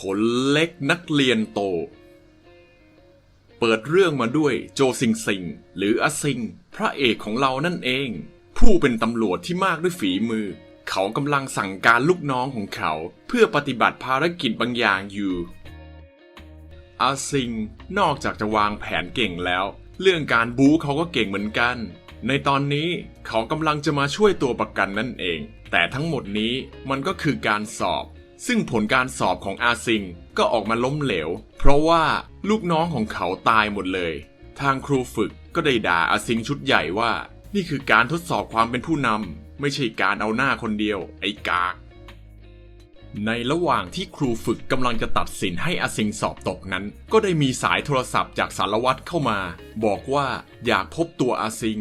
คนเล็กนักเรียนโต เปิดเรื่องมาด้วยโจซิงซิง หรืออาซิง พระเอกของเรานั่นเอง ผู้เป็นตำรวจที่มากด้วยฝีมือ เขากำลังสั่งการลูกน้องของเขา เพื่อปฏิบัติภารกิจบางอย่างอยู่อาซิง นอกจากจะวางแผนเก่งแล้ว เรื่องการบู๊เขาก็เก่งเหมือนกัน ในตอนนี้เขากำลังจะมาช่วยตัวประกันนั่นเอง แต่ทั้งหมดนี้มันก็คือการสอบ ซึ่งผลการสอบของอาซิงก็ออกมาล้มเหลว เพราะว่าลูกน้องของเขาตายหมดเลย ทางครูฝึกก็ได้ด่าอาซิงชุดใหญ่ว่า นี่คือการทดสอบความเป็นผู้นำไม่ใช่การเอาหน้าคนเดียว ไอ้กาก ในระหว่างที่ครูฝึกกำลังจะตัดสินให้อาซิงสอบตกนั้น ก็ได้มีสายโทรศัพท์จากสารวัตรเข้ามา บอกว่าอยากพบตัวอาซิง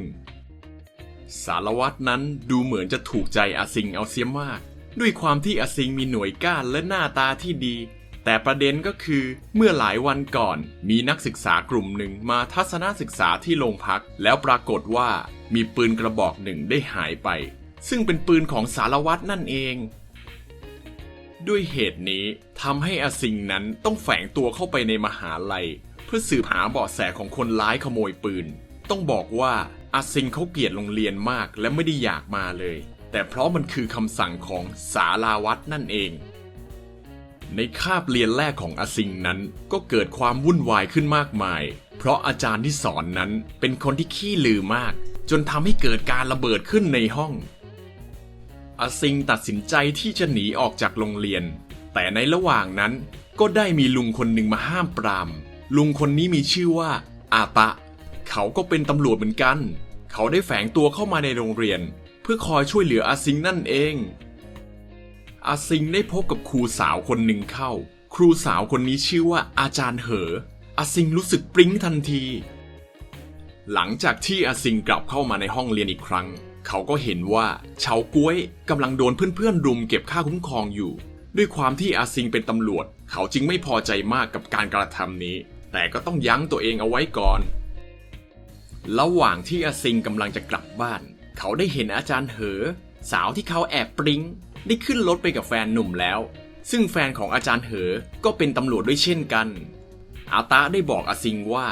สารวัตรนั้นดูเหมือนจะถูกใจอาซิงเอาเสียมาก ด้วยความที่อาซิงมีหน่วยก้านและหน้าตาที่ดี แต่ประเด็นก็คือเมื่อหลายวันก่อนมีนักศึกษากลุ่มหนึ่งมาทัศนศึกษาที่โรงพัก แล้วปรากฏว่ามีปืนกระบอกหนึ่งได้หายไป ซึ่งเป็นปืนของสารวัตรนั่นเอง ด้วยเหตุนี้ทำให้อาซิงนั้นต้องแฝงตัวเข้าไปในมหาลัย เพื่อสืบหาเบาะแสของคนร้ายขโมยปืน ต้องบอกว่าอาซิงเขาเกลียดโรงเรียนมากและไม่ได้อยากมาเลย แต่เพราะมันคือคำสั่งของสาราวัตรนั่นเอง ในคาบเรียนแรกของอาซิงนั้นก็เกิดความวุ่นวายขึ้นมากมาย เพราะอาจารย์ที่สอนนั้นเป็นคนที่ขี้ลือมาก จนทำให้เกิดการระเบิดขึ้นในห้องอาซิงตัดสินใจที่จะหนีออกจากโรงเรียน แต่ในระหว่างนั้นก็ได้มีลุงคนหนึ่งมาห้ามปราม ลุงคนนี้มีชื่อว่า อาตะเขาก็เป็นตำรวจเหมือนกัน เขาได้แฝงตัวเข้ามาในโรงเรียน เพื่อคอยช่วยเหลืออาซิงนั่นเอง อาซิงได้พบกับครูสาวคนหนึ่งเข้า ครูสาวคนนี้ชื่อว่าอาจารย์เหอ อาซิงรู้สึกปริ้งทันที หลังจากที่อาซิงกลับเข้ามาในห้องเรียนอีกครั้ง เขาก็เห็นว่าเฉาก้วยกำลังโดนเพื่อนๆรุมเก็บค่าคุ้มครองอยู่ ด้วยความที่อาซิงเป็นตำรวจ เขาจึงไม่พอใจมากกับการกระทำนี้ แต่ก็ต้องยั้งตัวเองเอาไว้ก่อนระหว่างที่อาซิงกำลังจะกลับบ้าน เขาได้เห็นอาจารย์เหอ สาวที่เขาแอบปริ้งได้ขึ้นรถไปกับแฟนหนุ่มแล้ว ซึ่งแฟนของอาจารย์เหอ ก็เป็นตำรวจด้วยเช่นกัน อาตาได้บอกอาซิงว่า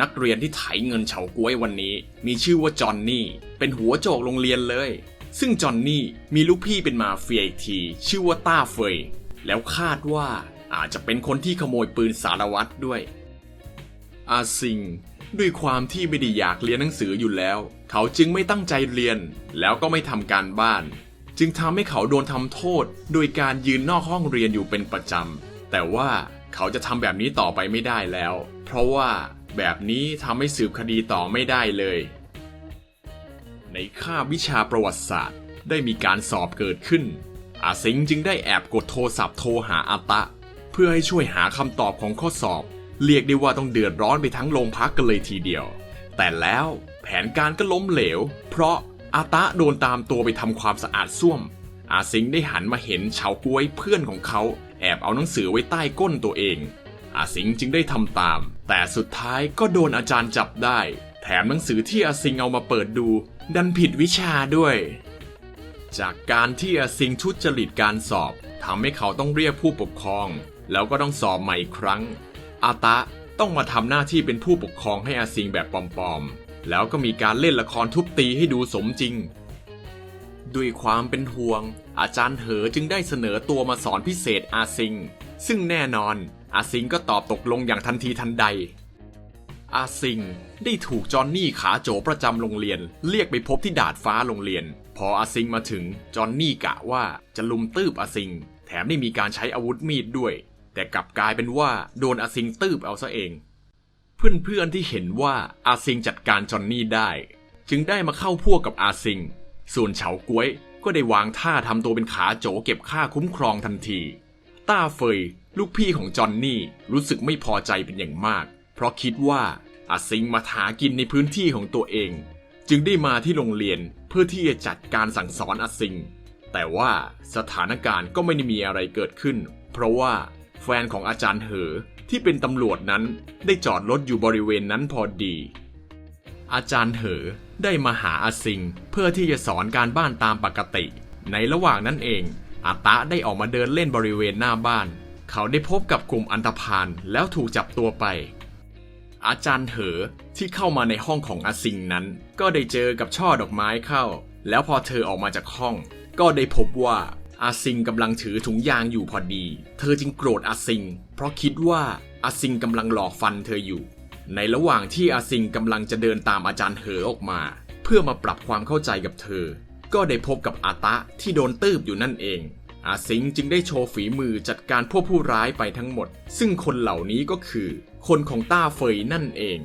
นักเรียนที่ไถเงินเฉาก้วยวันนี้ มีชื่อว่าจอนนี่ เป็นหัวโจกโรงเรียนเลย ซึ่งจอนนี่มีลูกพี่เป็นมาเฟียอีกที ชื่อว่าต้าเฟย แล้วคาดว่าอาจจะเป็นคนที่ขโมยปืนสารวัตรด้วย อาซิง ด้วยความที่ไม่ได้อยากเรียนหนังสืออยู่แล้ว เขาจึงไม่ตั้งใจเรียน แล้วก็ไม่ทำการบ้าน จึงทำให้เขาโดนทำโทษ โดยการยืนนอกห้องเรียนอยู่เป็นประจำแต่ว่าเขาจะทำแบบนี้ต่อไปไม่ได้แล้ว เพราะว่าแบบนี้ทำให้สืบคดีต่อไม่ได้เลย ในคาบวิชาประวัติศาสตร์ ได้มีการสอบเกิดขึ้น อาซิงจึงได้แอบกดโทรศัพท์โทรหาอาตะ เพื่อให้ช่วยหาคำตอบของข้อสอบ เรียกได้ว่าต้องเดือดร้อนไปทั้งโรงพักกันเลยทีเดียว แต่แล้วแผนการก็ล้มเหลว เพราะอาตะโดนตามตัวไปทำความสะอาดส้วม อาซิงได้หันมาเห็นเฉาก้วยเพื่อนของเขาแอบเอาหนังสือไว้ใต้ก้นตัวเอง อาสิงจึงได้ทำตาม แต่สุดท้ายก็โดนอาจารย์จับได้ แถมหนังสือที่อาซิงเอามาเปิดดู ดันผิดวิชาด้วย จากการที่อาซิงทุจริตการสอบทำให้เขาต้องเรียกผู้ปกครอง แล้วก็ต้องสอบใหม่อีกครั้งอาตะ ต้องมาทำหน้าที่เป็นผู้ปกครองให้อาซิงแบบปลอมๆ แล้วก็มีการเล่นละครทุบตีให้ดูสมจริง ด้วยความเป็นห่วง อาจารย์เหอจึงได้เสนอตัวมาสอนพิเศษอาซิง ซึ่งแน่นอน อาซิงก็ตอบตกลงอย่างทันทีทันใด อาซิงได้ถูกจอนนี่ขาโจประจำโรงเรียน เรียกไปพบที่ดาดฟ้าโรงเรียน พออาซิงมาถึงจอนนี่กะว่าจะลุมตืบอาซิง แถมได้มีการใช้อาวุธมีดด้วย แต่กลับกลายเป็นว่าโดนอาซิงตืบเอาซะเอง เพื่อนๆที่เห็นว่าอาซิงจัดการจอนนี่ได้ จึงได้มาเข้าพวกกับอาซิง ส่วนเฉาก้วยก็ได้วางท่าทำตัวเป็นขาโจเก็บค่าคุ้มครองทันที ต้าเฟย ลูกพี่ของจอนนี่รู้สึกไม่พอใจเป็นอย่างมาก เพราะคิดว่าอาซิงมาหากินในพื้นที่ของตัวเอง จึงได้มาที่โรงเรียนเพื่อที่จะจัดการสั่งสอนอาซิง แต่ว่าสถานการณ์ก็ไม่ได้มีอะไรเกิดขึ้น เพราะว่า แฟนของอาจารย์เหอที่เป็นตำรวจนั้นได้จอดรถอยู่บริเวณนั้นพอดี อาจารย์เหอได้มาหาอาซิงเพื่อที่จะสอนการบ้านตามปกติ ในระหว่างนั้นเองอาตะได้ออกมาเดินเล่นบริเวณหน้าบ้าน เขาได้พบกับกลุ่มอันธพาลแล้วถูกจับตัวไป อาจารย์เหอที่เข้ามาในห้องของอาซิงนั้น ก็ได้เจอกับช่อดอกไม้เข้า แล้วพอเธอออกมาจากห้อง ก็ได้พบว่า อาซิงกำลังถือถุงยางอยู่พอดี เธอจึงโกรธอาซิง เพราะคิดว่าอาซิงกำลังหลอกฟันเธออยู่ ในระหว่างที่อาซิงกำลังจะเดินตามอาจารย์เหอออกมา เพื่อมาปรับความเข้าใจกับเธอ ก็ได้พบกับอาตะที่โดนตืบอยู่นั่นเอง อาซิงจึงได้โชว์ฝีมือจัดการพวกผู้ร้ายไปทั้งหมด ซึ่งคนเหล่านี้ก็คือ คนของต้าเฟยนั่นเอง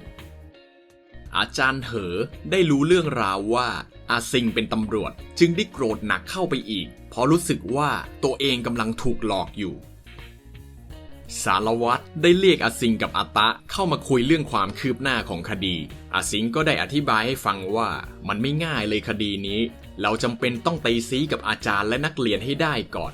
อาจารย์เหอได้รู้เรื่องราวว่า อาซิงเป็นตำรวจ จึงได้โกรธหนักเข้าไปอีก เพราะรู้สึกว่าตัวเองกำลังถูกหลอกอยู่ สารวัตรได้เรียกอาซิงกับอาตะเข้ามาคุยเรื่องความคืบหน้าของคดี อาซิงก็ได้อธิบายให้ฟังว่ามันไม่ง่ายเลยคดีนี้ เราจำเป็นต้องตีซีกับอาจารย์และนักเรียนให้ได้ก่อน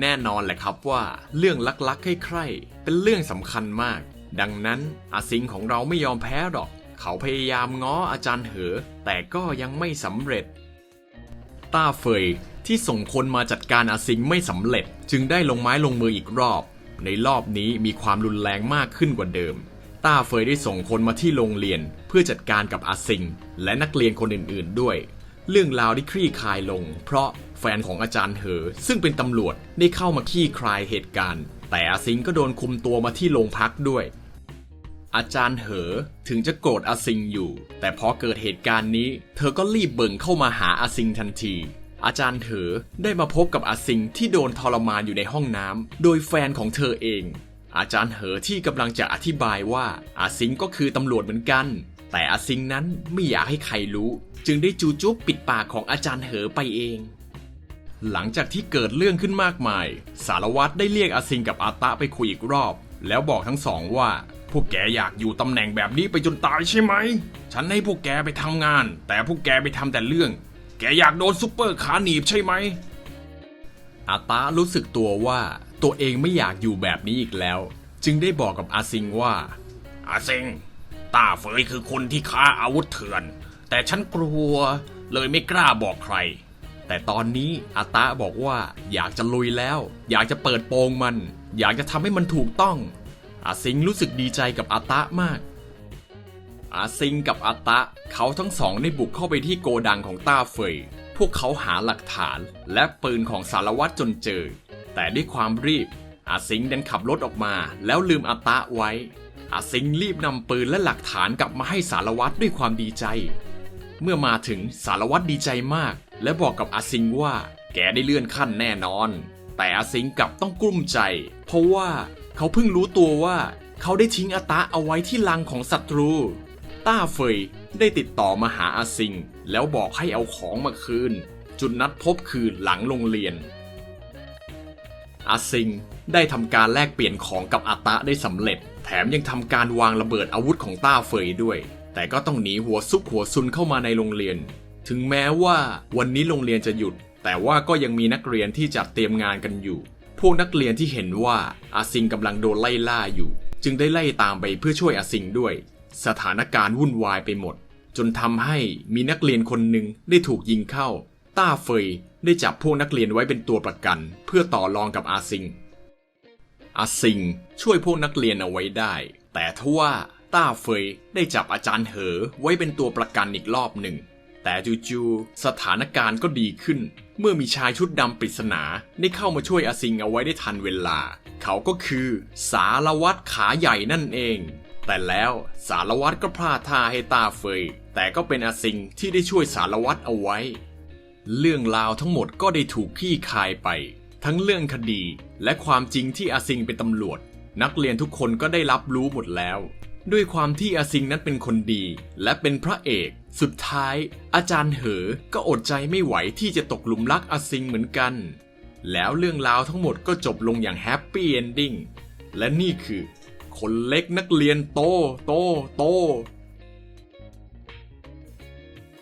แน่นอนแหละครับว่า เรื่องลักๆใคร่ๆเป็นเรื่องสำคัญมาก ดังนั้นอาซิงของเราไม่ยอมแพ้หรอก เขาพยายามง้ออาจารย์เหอ แต่ก็ยังไม่สำเร็จ ต้าเฟยที่ส่งคนมาจัดการอาซิงไม่สำเร็จ จึงได้ลงไม้ลงมืออีกรอบ ในรอบนี้มีความรุนแรงมากขึ้นกว่าเดิม ต้าเฟยได้ส่งคนมาที่โรงเรียนเพื่อจัดการกับอาซิง และนักเรียนคนอื่นๆด้วย เรื่องราวได้คลี่คลายลง เพราะแฟนของอาจารย์เหอ ซึ่งเป็นตำรวจได้เข้ามาคลี่คลายเหตุการณ์ แต่อาซิงก็โดนคุมตัวมาที่โรงพักด้วย อาจารย์เหอถึงจะโกรธอาซิงอยู่ แต่พอเกิดเหตุการณ์นี้ เธอก็รีบเบิ่งเข้ามาหาอาซิงทันที อาจารย์เหอได้มาพบกับอาซิงที่โดนทรมานอยู่ในห้องน้ำโดยแฟนของเธอเอง อาจารย์เหอที่กำลังจะอธิบายว่าอาซิงก็คือตำรวจเหมือนกัน แต่อาซิงนั้นไม่อยากให้ใครรู้ จึงได้จูจุ๊บปิดปากของอาจารย์เหอไปเองหลังจากที่เกิดเรื่องขึ้นมากมาย สารวัตรได้เรียกอาซิงกับอาตะไปคุยอีกรอบ แล้วบอกทั้งสองว่า พวกแกอยากอยู่ตำแหน่งแบบนี้ไปจนตายใช่ไหม ฉันให้พวกแกไปทำงาน แต่พวกแกไปทำแต่เรื่อง แกอยากโดนซุปเปอร์ขาหนีบใช่ไหม อาตะรู้สึกตัวว่าตัวเองไม่อยากอยู่แบบนี้อีกแล้ว จึงได้บอกกับอาซิงว่า อาซิงต้าเฟยคือคนที่ค้าอาวุธเถื่อน แต่ฉันกลัวเลยไม่กล้าบอกใคร แต่ตอนนี้อาตะบอกว่าอยากจะลุยแล้ว อยากจะเปิดโปงมัน อยากจะทำให้มันถูกต้อง อาซิงรู้สึกดีใจกับอาตะมาก อาซิงกับอาตะ เขาทั้งสองได้บุกเข้าไปที่โกดังของต้าเฟย พวกเขาหาหลักฐานและปืนของสารวัตรจนเจอ แต่ด้วยความรีบ อาซิงดันขับรถออกมา แล้วลืมอาตะไว้ อาซิงรีบนำปืนและหลักฐานกลับมาให้สารวัตรด้วยความดีใจ เมื่อมาถึงสารวัตรดีใจมาก และบอกกับอาซิงว่า แกได้เลื่อนขั้นแน่นอน แต่อาซิงกลับต้องกลุ้มใจ เพราะว่า เขาเพิ่งรู้ตัวว่าเขาได้ทิ้งอาตะเอาไว้ที่ลังของศัตรู ต้าเฟยได้ติดต่อมาหาอาซิง แล้วบอกให้เอาของมาคืน จุดนัดพบคือหลังโรงเรียน อาซิงได้ทำการแลกเปลี่ยนของกับอาตะได้สำเร็จ แถมยังทำการวางระเบิดอาวุธของต้าเฟยด้วย แต่ก็ต้องหนีหัวซุกหัวซุนเข้ามาในโรงเรียน ถึงแม้ว่าวันนี้โรงเรียนจะหยุด แต่ว่าก็ยังมีนักเรียนที่จัดเตรียมงานกันอยู่ พวกนักเรียนที่เห็นว่าอาซิงกำลังโดนไล่ล่าอยู่ จึงได้ไล่ตามไปเพื่อช่วยอาซิงด้วย สถานการณ์วุ่นวายไปหมด จนทำให้มีนักเรียนคนหนึ่งได้ถูกยิงเข้า ต้าเฟยได้จับพวกนักเรียนไว้เป็นตัวประกัน เพื่อต่อรองกับอาซิง อาซิงช่วยพวกนักเรียนเอาไว้ได้ แต่ทว่าต้าเฟยได้จับอาจารย์เหอไว้เป็นตัวประกันอีกรอบหนึ่ง แต่จู่ๆสถานการณ์ก็ดีขึ้น เมื่อมีชายชุดดำปริศนาได้เข้ามาช่วยอาซิงเอาไว้ได้ทันเวลา เขาก็คือ สารวัตรขาใหญ่นั่นเอง แต่แล้วสารวัตรก็พลาดท่าให้ตาเฟย แต่ก็เป็นอาซิงที่ได้ช่วยสารวัตรเอาไว้ เรื่องราวทั้งหมดก็ได้ถูกคลี่คายไป ทั้งเรื่องคดีและความจริงที่อาซิงเป็นตำรวจ นักเรียนทุกคนก็ได้รับรู้หมดแล้ว ด้วยความที่อาซิงนั้นเป็นคนดี และเป็นพระเอก สุดท้ายอาจารย์เหอ ก็อดใจไม่ไหวที่จะตกหลุมรักอาซิงเหมือนกัน แล้วเรื่องราวทั้งหมดก็จบลงอย่างแฮปปี้เอนดิ้ง และนี่คือ คนเล็กนักเรียนโต โต โต